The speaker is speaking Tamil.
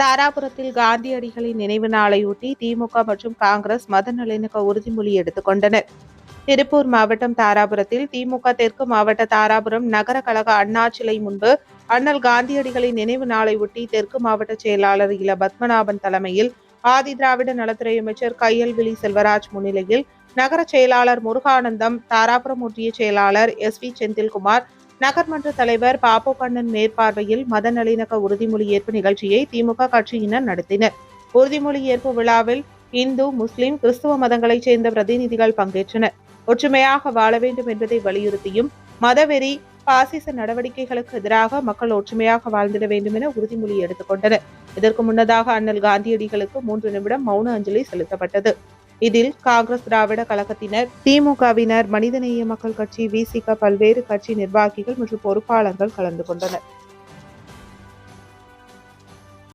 தாராபுரத்தில் காந்தியடிகளின் நினைவு நாளையொட்டி திமுக மற்றும் காங்கிரஸ் மத நல்லிணக்க உறுதிமொழி எடுத்துக்கொண்டனர் திருப்பூர் மாவட்டம் தாராபுரத்தில் திமுக தெற்கு மாவட்ட தாராபுரம் நகர கழக அண்ணா சிலை முன்பு அண்ணல் காந்தியடிகளின் நினைவு நாளை ஒட்டி தெற்கு மாவட்ட செயலாளர் இல பத்மநாபன் தலைமையில் ஆதி திராவிட நலத்துறை அமைச்சர் கையல்விழி செல்வராஜ் முன்னிலையில் நகர செயலாளர் முருகானந்தம் தாராபுரம் ஒன்றிய செயலாளர் எஸ் வி செந்தில்குமார் நகர்மன்ற தலைவர் பாப்பு கண்ணன் மேற்பார்வையில் மத நல்லிணக்க உறுதிமொழி ஏற்பு நிகழ்ச்சியை திமுக கட்சியினர் நடத்தினர். உறுதிமொழி ஏற்பு விழாவில் இந்து முஸ்லிம் கிறிஸ்துவ மதங்களைச் சேர்ந்த பிரதிநிதிகள் பங்கேற்றனர். ஒற்றுமையாக வாழ வேண்டும் என்பதை வலியுறுத்தியும் மதவெறி பாசிச நடவடிக்கைகளுக்கு எதிராக மக்கள் ஒற்றுமையாக வாழ்ந்திட வேண்டும் என உறுதிமொழி எடுத்துக் கொண்டனர். இதற்கு முன்னதாக அண்ணல் காந்தியடிகளுக்கு மூன்று நிமிடம் மௌன அஞ்சலி செலுத்தப்பட்டது. இதில் காங்கிரஸ் திராவிட கழகத்தினர் திமுகவினர் மனிதநேய மக்கள் கட்சி விசிக பல்வேறு கட்சி நிர்வாகிகள் மற்றும் பொறுப்பாளர்கள் கலந்து கொண்டனர்.